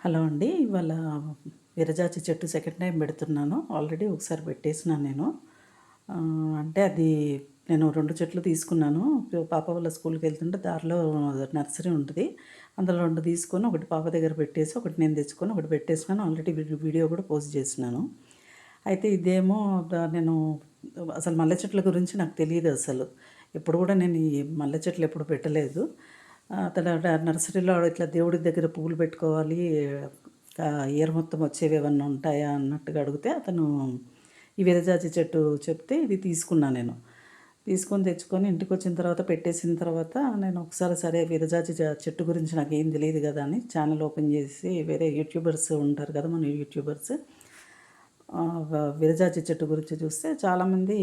Hello అండి ఇవాళ విరజాచి చెట్టు సెకండ్ టైం పెడుతున్నాను. ఆల్రెడీ ఒకసారి పెట్టేసినాను నేను. అంటే అది నేను రెండు చెట్లు తీసుకున్నాను. పాప వాళ్ళ స్కూల్కి వెళ్తుంటే దారిలో నర్సరీ ఉంటుంది. అందులో రెండు తీసుకొని ఒకటి పాప దగ్గర పెట్టేసి ఒకటి నేను తెచ్చుకొని ఒకటి పెట్టేసినాను. ఆల్రెడీ వీడియో కూడా పోస్ట్ చేసినాను. అయితే ఇదేమో నేను అసలు మల్లె చెట్ల గురించి నాకు తెలియదు అసలు. ఎప్పుడు కూడా నేను ఈ మల్లె చెట్లు ఎప్పుడు పెట్టలేదు. అతను నర్సరీలో ఇట్లా దేవుడి దగ్గర పువ్వులు పెట్టుకోవాలి ఆ, ఇయర్ మొత్తం వచ్చేవి ఏమన్నా ఉంటాయా అన్నట్టుగా అడిగితే అతను ఈ విరజాజి చెట్టు చెప్తే ఇది తీసుకున్నా నేను. తీసుకొని తెచ్చుకొని ఇంటికి వచ్చిన తర్వాత పెట్టేసిన తర్వాత నేను ఒకసారి సరే విరజాజి చెట్టు గురించి నాకు ఏం తెలియదు కదా అని ఛానల్ ఓపెన్ చేసి వేరే యూట్యూబర్స్ ఉంటారు కదా మన యూట్యూబర్స్ ఆ, విరజాజి చెట్టు గురించి చూస్తే చాలామంది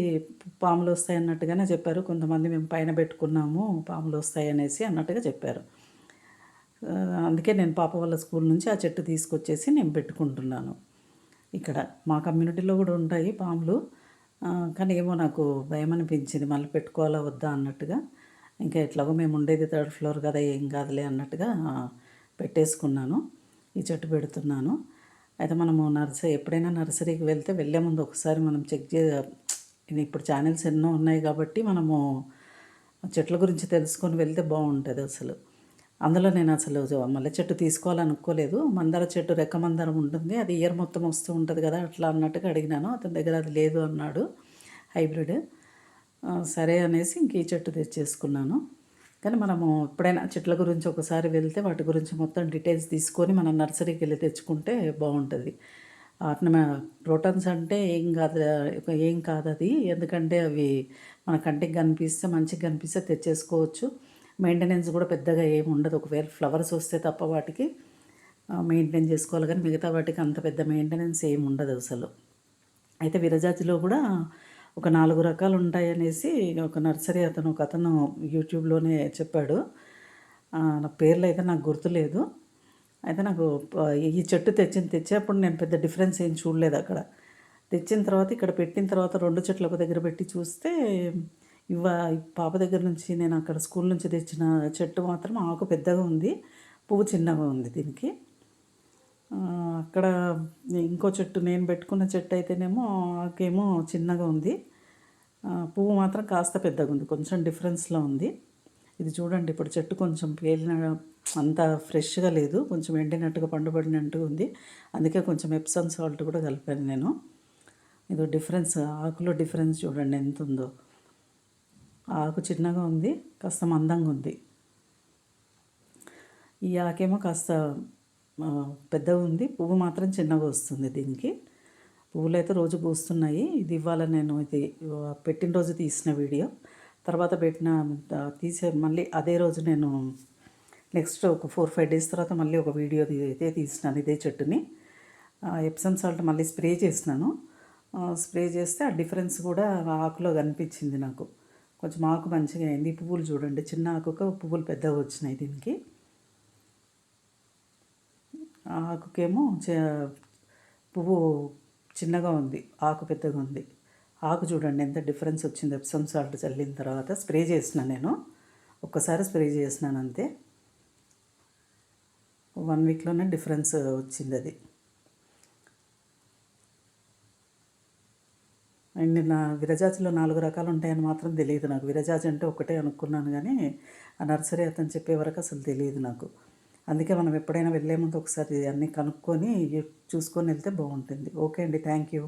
పాములు వస్తాయి అన్నట్టుగానే చెప్పారు. కొంతమంది మేము పైన పెట్టుకున్నాము పాములు వస్తాయి అనేసి అన్నట్టుగా చెప్పారు. అందుకే నేను పాప వాళ్ళ స్కూల్ నుంచి ఆ చెట్టు తీసుకొచ్చేసి నేను పెట్టుకుంటున్నాను. ఇక్కడ మా కమ్యూనిటీలో కూడా ఉంటాయి పాములు. కానీ ఏమో నాకు భయం అనిపించింది. మళ్ళీ పెట్టుకోవాలా వద్దా అన్నట్టుగా. ఇంకా ఎట్లాగో మేము ఉండేది థర్డ్ ఫ్లోర్ కదా ఏం కాదులే అన్నట్టుగా పెట్టేసుకున్నాను. ఈ చెట్టు పెడుతున్నాను. అయితే మనము నర్సరీ ఎప్పుడైనా నర్సరీకి వెళ్తే వెళ్ళే ముందు ఒకసారి మనం చెక్ చే ఇప్పుడు ఛానల్స్ ఎన్నో ఉన్నాయి కాబట్టి మనము చెట్ల గురించి తెలుసుకొని వెళ్తే బాగుంటుంది అసలు. అందులో నేను అసలు మల్లె చెట్టు తీసుకోవాలనుకోలేదు. మందార చెట్టు రెక్క మందారం ఉంటుంది. అది ఇయర్ మొత్తం వస్తూ ఉంటుంది కదా అట్లా అన్నట్టుగా అడిగినాను. అతని దగ్గర అది లేదు అన్నాడు హైబ్రిడ్. సరే అనేసి ఇంక ఈ చెట్టు తెచ్చేసుకున్నాను. కానీ మనము ఎప్పుడైనా చెట్ల గురించి ఒకసారి వెళ్తే వాటి గురించి మొత్తం డీటెయిల్స్ తీసుకొని మనం నర్సరీకి వెళ్ళి తెచ్చుకుంటే బాగుంటుంది. అట్లా ప్రోటాన్స్ అంటే ఏం కాదు ఏం కాదు అది. ఎందుకంటే అవి మన కంటికి కనిపిస్తే మంచిగా కనిపిస్తే తెచ్చేసుకోవచ్చు. మెయింటెనెన్స్ కూడా పెద్దగా ఏమి ఉండదు. ఒకవేళ ఫ్లవర్స్ వస్తే తప్ప వాటికి మెయింటైన్ చేసుకోవాలి. కానీ మిగతా వాటికి అంత పెద్ద మెయింటెనెన్స్ ఏమి ఉండదు అసలు. అయితే విరజాతిలో కూడా ఒక నాలుగు రకాలు ఉంటాయనేసి ఒక నర్సరీ అతను ఒక అతను యూట్యూబ్లోనే చెప్పాడు. నా పేర్లు అయితే నాకు గుర్తులేదు. అయితే నాకు ఈ చెట్టు తెచ్చిన తెచ్చేప్పుడు నేను పెద్ద డిఫరెన్స్ ఏం చూడలేదు అక్కడ. తెచ్చిన తర్వాత ఇక్కడ పెట్టిన తర్వాత రెండు చెట్లు ఒక దగ్గర పెట్టి చూస్తే ఇవ పాప దగ్గర నుంచి నేను అక్కడ స్కూల్ నుంచి తెచ్చిన చెట్టు మాత్రం ఆకు పెద్దగా ఉంది. పువ్వు చిన్నగా ఉంది దీనికి. అక్కడ ఇంకో చెట్టు నేను పెట్టుకున్న చెట్టు అయితేనేమో ఆకేమో చిన్నగా ఉంది. పువ్వు మాత్రం కాస్త పెద్దగా ఉంది కొంచెం డిఫరెన్స్లో ఉంది. ఇది చూడండి ఇప్పుడు చెట్టు కొంచెం పేలిన అంత ఫ్రెష్గా లేదు కొంచెం ఎండినట్టుగా పండుబడినట్టుగా ఉంది. అందుకే కొంచెం ఎప్సన్ సాల్ట్ కూడా కలిపాను నేను. ఇది డిఫరెన్స్ ఆకులో డిఫరెన్స్ చూడండి ఎంత ఉందో. ఆకు చిన్నగా ఉంది కాస్త మందంగా ఉంది. ఈ ఆకేమో కాస్త పెద్దగా ఉంది. పువ్వు మాత్రం చిన్నగా వస్తుంది దీనికి. పువ్వులు అయితే రోజు పూస్తున్నాయి. ఇది ఇవాళ నేను ఇది పెట్టిన రోజు తీసిన వీడియో. తర్వాత పెట్టిన తీసే మళ్ళీ అదే రోజు నేను నెక్స్ట్ ఒక ఫోర్ ఫైవ్ డేస్ తర్వాత మళ్ళీ ఒక వీడియో అయితే తీసినాను ఇదే చెట్టుని. ఎప్సమ్ సాల్ట్ మళ్ళీ స్ప్రే చేసినాను. స్ప్రే చేస్తే ఆ డిఫరెన్స్ కూడా ఆకులో కనిపించింది నాకు. కొంచెం ఆకు మంచిగా అయింది. పువ్వులు చూడండి చిన్న ఆకుక పువ్వులు పెద్దగా వచ్చినాయి దీనికి. ఆకుకేమో చ- పువ్వు చిన్నగా ఉంది ఆకు పెద్దగా ఉంది. ఆకు చూడండి ఎంత డిఫరెన్స్ వచ్చింది. ఎప్సమ్ సాల్ట్ చల్లిన తర్వాత స్ప్రే చేసిన నేను. ఒక్కసారి స్ప్రే చేసినాను అంతే. వన్ వీక్లోనే డిఫరెన్స్ వచ్చింది అది. అండ్ నా విరజాజిలో నాలుగు రకాలు ఉంటాయని మాత్రం తెలియదు నాకు. విరజాజి అంటే ఒకటే అనుకున్నాను కానీ ఆ నర్సరీ అతను చెప్పే వరకు అసలు తెలియదు నాకు. అందుకే మనం ఎప్పుడైనా వెళ్ళే ముందు ఒకసారి అన్నీ కనుక్కొని చూసుకొని వెళ్తే బాగుంటుంది. ఓకే అండి. Thank you.